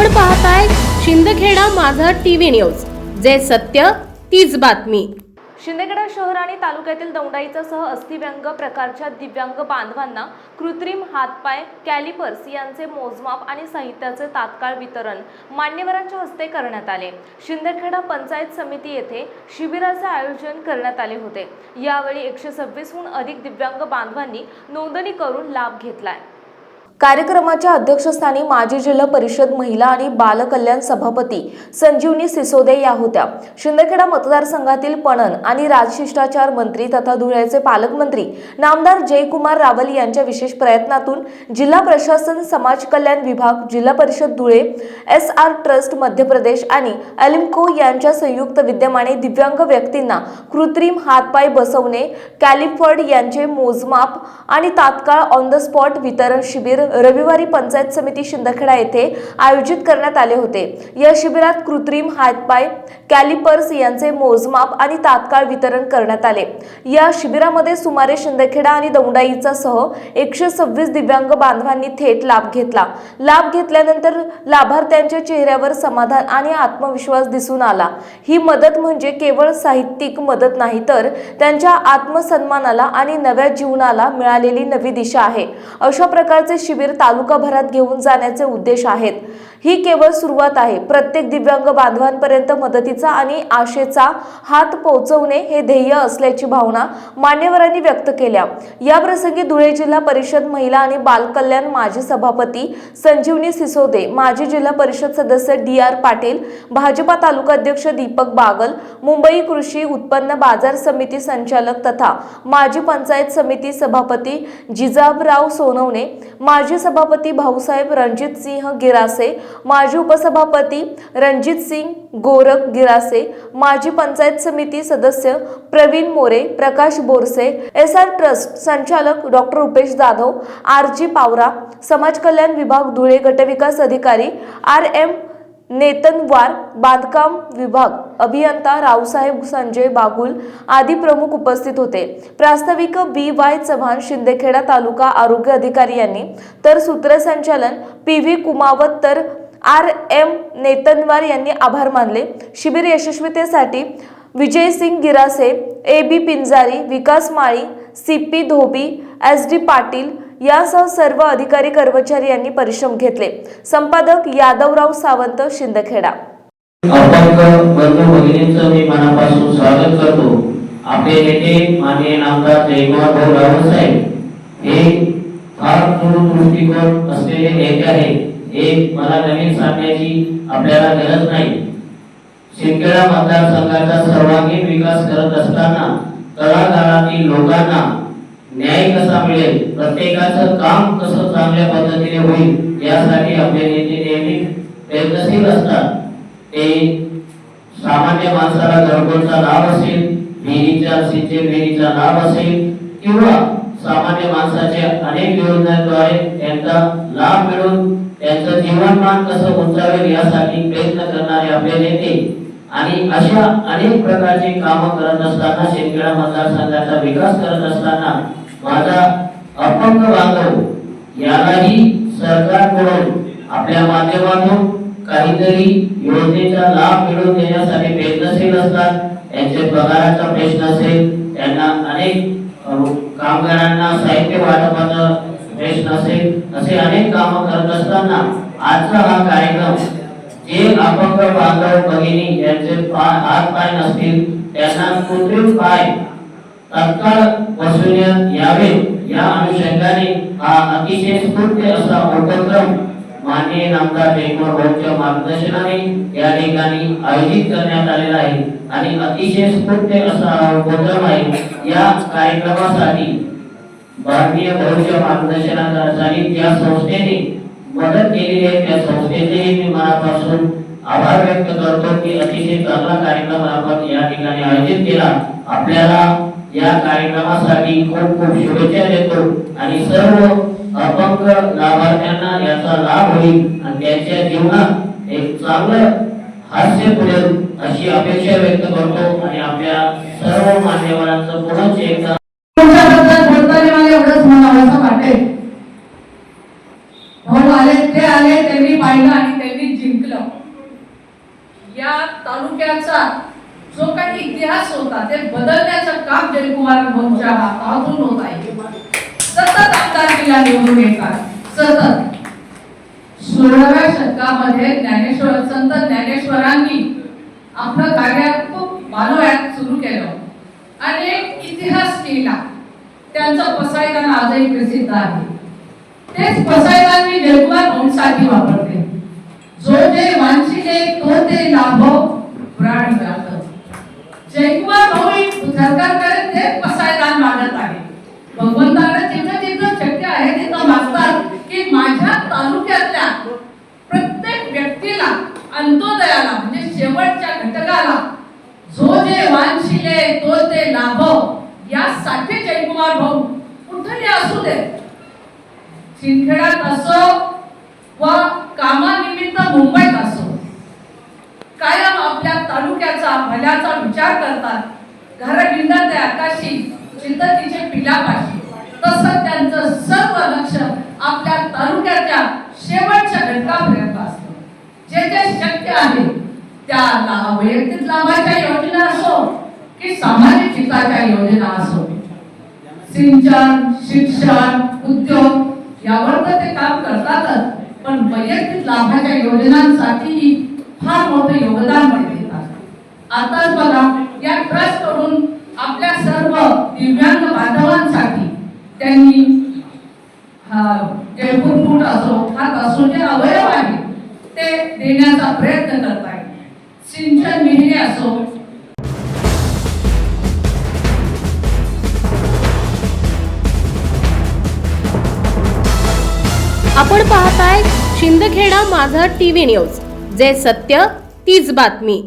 आपण पाहताय शिंदखेडा माझा टीव्ही न्यूज. जे सत्य तीच बातमी. शिंदखेडा शहर आणि तालुक्यातील दौंडाईचासह अस्थिव्यंग प्रकारच्या दिव्यांग बांधवांना कृत्रिम हातपाय कॅलिपर्स यांचे मोजमाप आणि साहित्याचे तात्काळ वितरण मान्यवरांच्या हस्ते करण्यात आले. शिंदखेडा पंचायत समिती येथे शिबिराचे आयोजन करण्यात आले होते. यावेळी एकशे सव्वीसहून अधिक दिव्यांग बांधवांनी नोंदणी करून लाभ घेतलाय. कार्यक्रमाच्या अध्यक्षस्थानी माजी जिल्हा परिषद महिला आणि बालकल्याण सभापती संजीवनी सिसोदे या होत्या. शिंदखेडा मतदारसंघातील पणन आणि राजशिष्टाचार मंत्री तथा धुळ्याचे पालकमंत्री नामदार जयकुमार रावल यांच्या विशेष प्रयत्नातून जिल्हा प्रशासन समाज कल्याण विभाग जिल्हा परिषद Dhule S R trust Madhya Pradesh आणि अलिमको यांच्या संयुक्त विद्यमाने दिव्यांग व्यक्तींना कृत्रिम हातपाय बसवणे कॅलिफर्ड यांचे मोजमाप आणि तात्काळ ऑन द स्पॉट वितरण शिबिर रविवारी पंचायत समिती शिंदखेडा येथे आयोजित करण्यात आले होते. या शिबिरात कृत्रिम हातपाय कॅलिपर्स यांचे मोजमाप आणि तात्काळ वितरण करण्यात आले. या शिबिरामध्ये सुमारे शिंदखेडा आणि दौंडाईचा सह एकशे सव्वीस दिव्यांग बांधवांनी थेट लाभ घेतला. लाभ घेतल्यानंतर लाभार्थ्यांच्या चेहऱ्यावर समाधान आणि आत्मविश्वास दिसून आला. ही मदत म्हणजे केवळ साहित्यिक मदत नाही तर त्यांच्या आत्मसन्मानाला आणि नव्या जीवनाला मिळालेली नवी दिशा आहे. अशा प्रकारचे शिबिर तालुकाभरात घेऊन जाण्याचे उद्देश आहेत. ही केवळ सुरुवात आहे. प्रत्येक दिव्यांग बांधवांपर्यंत मदतीचा आणि आशेचा हात पोहोचवणे हे ध्येय असल्याची भावना मान्यवरांनी व्यक्त केल्या. या प्रसंगी धुळे जिल्हा परिषद महिला आणि बालकल्याण माजी सभापती संजीवनी सिसोदे माजी जिल्हा परिषद सदस्य डी आर पाटील भाजपा तालुकाध्यक्ष दीपक बागल मुंबई कृषी उत्पन्न बाजार समिती संचालक तथा माजी पंचायत समिती सभापती जिजाबराव सोनवणे माजी सभापती भाऊसाहेब रणजित सिंह गिरासे माजी उपसभापती रणजित सिंग गोरख गिरासे माजी पंचायत समिती सदस्य Pravin More Prakash Borse S R trust संचालक doctor Rupesh Jadhav R G Pawara समाज कल्याण विभाग धुळे गटविकास अधिकारी आर एम नेतनवार बांधकाम विभाग अभियंता रावसाहेब संजय बागुल आदी प्रमुख उपस्थित होते. प्रास्ताविक बी वाय चव्हाण शिंदेखेडा तालुका आरोग्य अधिकारी यांनी तर सूत्रसंचालन पी व्ही कुमावत तर आर एम नेतनवार यांनी आभार मानले. शिबिर यशस्वीतेसाठी Vijaysing Girase A B Pinjari Vikas Mali C P Dhobi S D Patil यासह सर्व अधिकारी कर्मचारी यांनी परिश्रम घेतले. संपादक यादवराव सावंत शिंदखेडा. मी मनापासून स्वागत करतो. आपले नेते माननीय आमदार जयकुमार भाऊ रावळ साहेब हे फार दूरदृष्टिकोन असलेले नेते आहे एक मला नवीन सांगण्याची आपल्याला गरज नाही. शिंदखेडा मतदारसंघाचा सर्वांगीण विकास करत असताना तळागाळातील लोकांना न्याय कसा मिळेल? प्रत्येकाचं काम कसं चांगल्या पद्धतीने होईल यासाठी आपले नेते नेहमी प्रयत्नशील असतात. ते सामान्य माणसाला घरकुलचा लाभ असेल विहिरीच्या सिंचन विहिरीचा लाभ असेल किंवा सामान्य माणसाच्या अनेक योजनांद्वारे त्यांचा लाभ मिळून त्यांचं जीवनमान कसं उंचावेल यासाठी प्रयत्न करणारे आपले नेते आणि अशा अनेक प्रकारची कामं करत असताना शेतकऱ्या मतदारसंघाचा विकास करत असताना माझा अपंग बांधव यालाही सरकारकडून आपल्या माध्यमातून काहीतरी योजनेचा लाभ मिळवून देण्यासाठी प्रयत्नशील असतात. त्यांचे पगाराचा प्रश्न असेल त्यांना अनेक कामगारांना साहित्य वाटपाचा प्रश्न असेल असे अनेक कामं करत असताना आजचा हा कार्यक्रम जे अपंग बांधव भगिनी यांचे पाय हात पाय नसतील त्यांना कृत्रिम पाय तत्काळ बसवण्यात यावे. या अनुषंगाने हा अतिशय स्फूर्त असा उपक्रम माननीय नामदार जयकुमार भाऊच्या मार्गदर्शनाने या ठिकाणी आयोजित करण्यात आलेला आहे. आणि अतिशय स्फूर्त असा हा उपक्रम आहे. या कार्यक्रमासाठी भारतीय भाऊच्या मार्गदर्शनासाठी त्या संस्थेने मदत केलेली आहे. त्या संस्थेचेही मी मनापासून आभार व्यक्त करतो की अतिशय चांगला कार्यक्रम आपण या ठिकाणी आयोजित केला. आपल्याला या कार्यक्रमासाठी खूप खूप शुभेच्छा देतो आणि सर्व अपंग लाभार्थ्यांना याचा लाभ होईल आणि त्यांच्या जीवनात एक चांगलं हास्य पुरेल अशी अपेक्षा व्यक्त करतो आणि आपल्या सर्व मान्यवरांचं पुनच एकदा तुमच्याबद्दल बोलताना मला एवढंच म्हणावंसं वाटेल भाऊ आले ते आले त्यांनी पाहिलं आणि त्यांनी जिंकलं. या तालुक्याचा जो काही इतिहास होता ते बदलण्याचं काम जयकुमार भाऊच्या हातातून होत आहे. सतत आमदारकीला निवडून येतात. सतत. सोळाव्या शतकामध्ये ज्ञानेश्वर संत ज्ञानेश्वरांनी आपलं कार्य खूप मानवयात सुरू केलं. आणि एक इतिहास केला. त्यांचं पसायदान आजही प्रसिद्ध आहे. तेच पसायदान मी जयकुमार भाऊंसाठी वापरतो जो जे वांशिले तो ते लाभो प्राण जात. जयकुमार भाऊ सरकारकडे ते पसायदान मागत आहे. भगवंताकडे जिथं जिथं शक्य आहे तिथं मागतात की माझ्या तालुक्यातल्या प्रत्येक व्यक्तीला अंत्योदयाला म्हणजे शेवटच्या घटकाला जो जे वांशिले तो ते लाभव यासाठी जयकुमार भाऊ कुठेही असू दे. शिंदखेडात असो तालुक्याचा विचार करतात. घरगिंडा ते आकाशी चिंततीचे पिलापाशी. तसं त्यांचं सर्व लक्ष आपल्या तालुक्याच्या शेवटच्या घटकापर्यंत असतं. जे जे शक्य आहे त्या वैयक्तिक लाभाच्या योजना असो की सामाजिक हिताच्या योजना असो. सिंचन शिक्षण उद्योग यावर तर ते काम करतातच पण वैयक्तिक लाभाच्या योजनांसाठीही फार मोठं योगदान मिळते. आताच बघा या ट्रस्टकडून आपल्या सर्व दिव्यांग बांधवांसाठी त्यांनी जयपूर फूट असो हात असो जे अवयव आहे ते देण्याचा प्रयत्न करत आहे. सिंचन विहिरी असो. आपण पाहताय शिंदखेडा माझा टीव्ही न्यूज जे सत्य तीच बातमी.